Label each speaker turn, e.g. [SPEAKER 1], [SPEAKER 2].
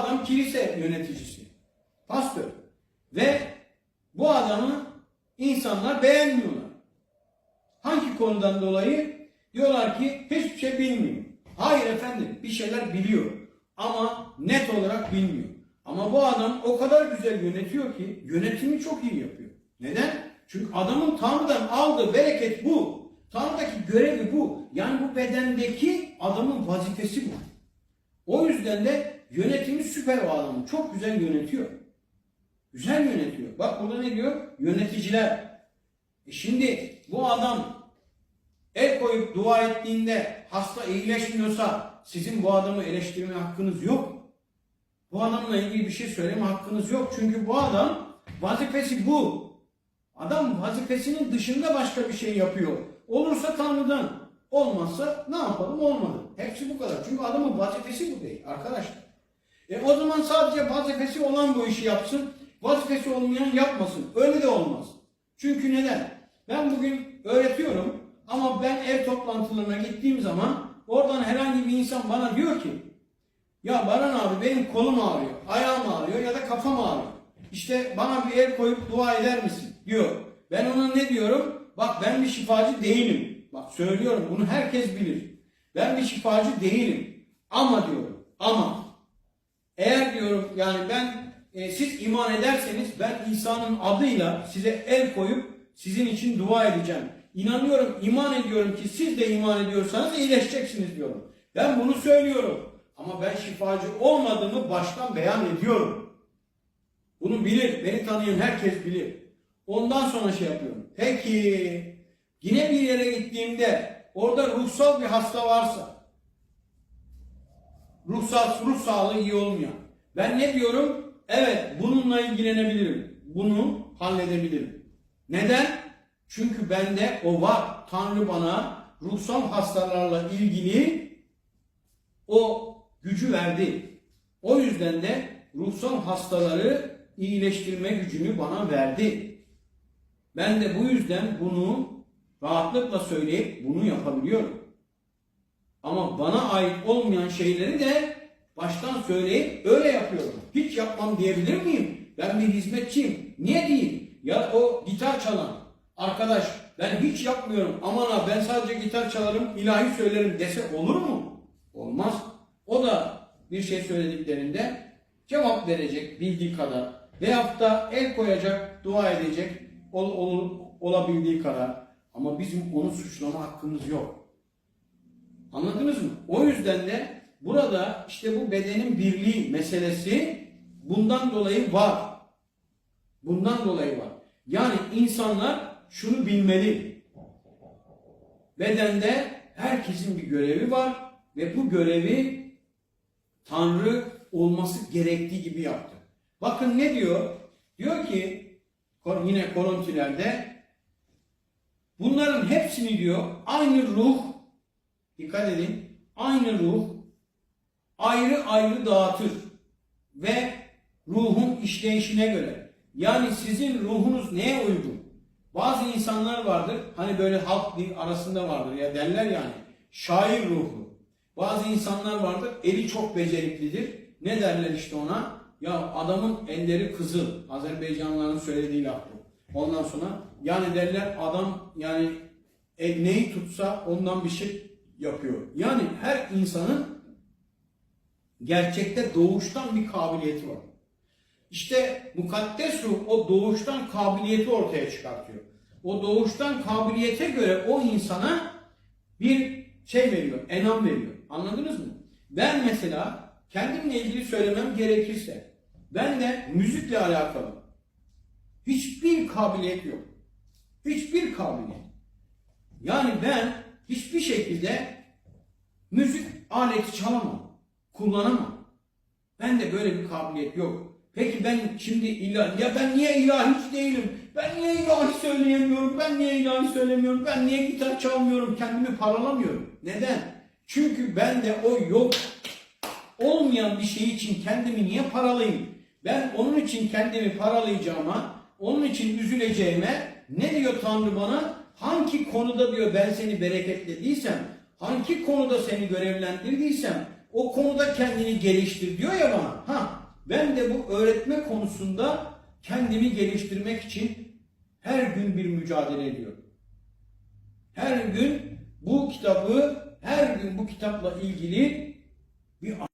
[SPEAKER 1] adam kilise yöneticisi. Pastör. Ve bu adamı insanlar beğenmiyorlar. Hangi konudan dolayı? Diyorlar ki hiçbir şey bilmiyor. Hayır efendim bir şeyler biliyor. Ama net olarak bilmiyor. Ama bu adam o kadar güzel yönetiyor ki yönetimi çok iyi yapıyor. Neden? Çünkü adamın Tanrı'dan aldığı bereket bu. Tanrı'daki görevi bu. Yani bu bedendeki adamın vazifesi bu. O yüzden de yönetimi süper o adamın. Çok güzel yönetiyor. Güzel yönetiyor. Bak burada ne diyor? Yöneticiler. E şimdi bu adam el koyup dua ettiğinde hasta iyileşmiyorsa sizin bu adamı eleştirme hakkınız yok. Bu adamla ilgili bir şey söyleme hakkınız yok. Çünkü bu adam vazifesi bu. Adam vazifesinin dışında başka bir şey yapıyor. Olursa Tanrı'dan. Olmazsa ne yapalım olmadı. Hepsi bu kadar. Çünkü adamın vazifesi bu değil arkadaşlar. E o zaman sadece vazifesi olan bu işi yapsın. Vazifesi olmayan yapmasın. Öyle de olmaz. Çünkü neden? Ben bugün öğretiyorum ama ben ev toplantılarına gittiğim zaman oradan herhangi bir insan bana diyor ki ya Baran abi benim kolum ağrıyor, ayağım ağrıyor ya da kafam ağrıyor. İşte bana bir el koyup dua eder misin diyor. Ben ona ne diyorum? Bak ben bir şifacı değilim. Bak söylüyorum bunu herkes bilir. Ben bir şifacı değilim. Ama diyorum ama yani ben e, siz iman ederseniz ben İsa'nın adıyla size el koyup sizin için dua edeceğim. İnanıyorum, iman ediyorum ki siz de iman ediyorsanız iyileşeceksiniz diyorum. Ben bunu söylüyorum. Ama ben şifacı olmadığımı baştan beyan ediyorum. Bunu bilir, beni tanıyan herkes bilir. Ondan sonra şey yapıyorum. Peki, yine bir yere gittiğimde orada ruhsal bir hasta varsa, ruhsal, ruh sağlığı iyi olmayan. Ben ne diyorum? Evet, bununla ilgilenebilirim. Bunu halledebilirim. Neden? Çünkü bende o var. Tanrı bana ruhsal hastalarla ilgili o gücü verdi. O yüzden de ruhsal hastaları iyileştirme gücünü bana verdi. Ben de bu yüzden bunu rahatlıkla söyleyip bunu yapabiliyorum. Ama bana ait olmayan şeyleri de baştan söyleyip öyle yapıyorum. Hiç yapmam diyebilir miyim? Ben bir hizmetçiyim. Niye değil? Ya o gitar çalan arkadaş ben hiç yapmıyorum. Aman ha ben sadece gitar çalarım, ilahi söylerim dese olur mu? Olmaz. O da bir şey söylediklerinde cevap verecek bildiği kadar veyahut da el koyacak, dua edecek ol, ol, olabildiği kadar. Ama bizim onu suçlama hakkımız yok. Anladınız mı? O yüzden de burada işte bu bedenin birliği meselesi bundan dolayı var. Bundan dolayı var. Yani insanlar şunu bilmeli. Bedende herkesin bir görevi var ve bu görevi Tanrı olması gerektiği gibi yaptı. Bakın ne diyor? Diyor ki yine Korintilerde bunların hepsini diyor aynı ruh dikkat edin aynı ruh ayrı ayrı dağıtır ve ruhun işleyişine göre yani sizin ruhunuz neye uygun? Bazı insanlar vardır hani böyle halk arasında vardır ya derler yani şair ruhu. Bazı insanlar vardır eli çok beceriklidir. Ne derler işte ona? Ya adamın elleri kızıl. Azerbaycanlıların söylediği laf bu. Ondan sonra yani derler adam yani el neyi tutsa ondan bir şey yapıyor. Yani her insanın gerçekte doğuştan bir kabiliyeti var. İşte mukaddes ruh o doğuştan kabiliyeti ortaya çıkartıyor. O doğuştan kabiliyete göre o insana bir şey veriyor, enam veriyor. Anladınız mı? Ben mesela kendimle ilgili söylemem gerekirse ben de müzikle alakalı hiçbir kabiliyet yok. Hiçbir kabiliyet. Yani ben hiçbir şekilde müzik aleti çalamam, kullanamam. Ben de böyle bir kabiliyet yok. Peki ben şimdi ilahi, ya ben niye ilahi hiç değilim? Ben niye ilahi söyleyemiyorum? Ben niye ilahi söylemiyorum? Ben niye gitar çalmıyorum? Kendimi paralamıyorum. Neden? Çünkü bende o yok. Olmayan bir şey için kendimi niye paralayayım? Ben onun için kendimi paralayacağıma, onun için üzüleceğime ne diyor Tanrı bana? Hangi konuda diyor ben seni bereketlediysem, hangi konuda seni görevlendirdiysem o konuda kendini geliştir diyor ya bana. Ha, ben de bu öğretme konusunda kendimi geliştirmek için her gün bir mücadele ediyorum. Her gün bu kitabı, her gün bu kitapla ilgili bir